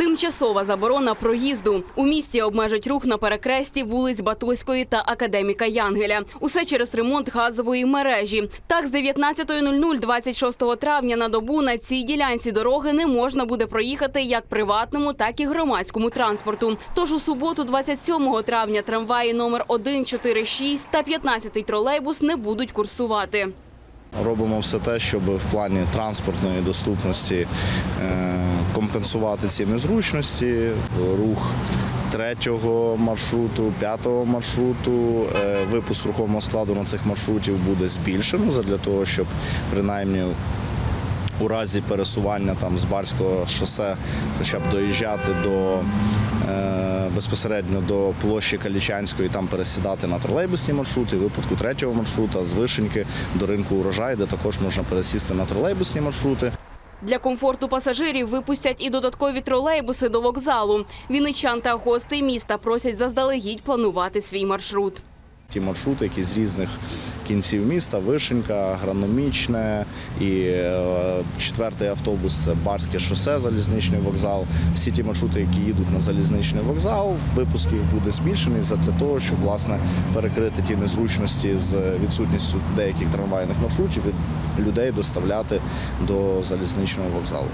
Тимчасова заборона проїзду. У місті обмежать рух на перекресті вулиць Батоської та Академіка Янгеля. Усе через ремонт газової мережі. Так, з 19.00 26 травня на добу на цій ділянці дороги не можна буде проїхати як приватному, так і громадському транспорту. Тож у суботу, 27 травня, трамваї номер 146 та 15 тролейбус не будуть курсувати. Робимо все те, щоб в плані транспортної доступності е, компенсувати ці незручності, рух третього маршруту, п'ятого маршруту, е, випуск рухомого складу на цих маршрутів буде збільшено для того, щоб принаймні у разі пересування там з Барського шосе, хоча б доїжджати до безпосередньо до площі Калічанської, там пересідати на тролейбусні маршрути. Випадку третього маршрута з Вишеньки до ринку урожай, де також можна пересісти на тролейбусні маршрути. Для комфорту пасажирів випустять і додаткові тролейбуси до вокзалу. Вінничан та гостей міста просять заздалегідь планувати свій маршрут. Ті маршрути, які з різних кінців міста, Вишенька, Граномічне і е, четвертий автобус це Барське шосе, залізничний вокзал. Всі ті маршрути, які їдуть на залізничний вокзал, випуск їх буде збільшений для того, щоб власне перекрити ті незручності з відсутністю деяких трамвайних маршрутів від людей доставляти до залізничного вокзалу.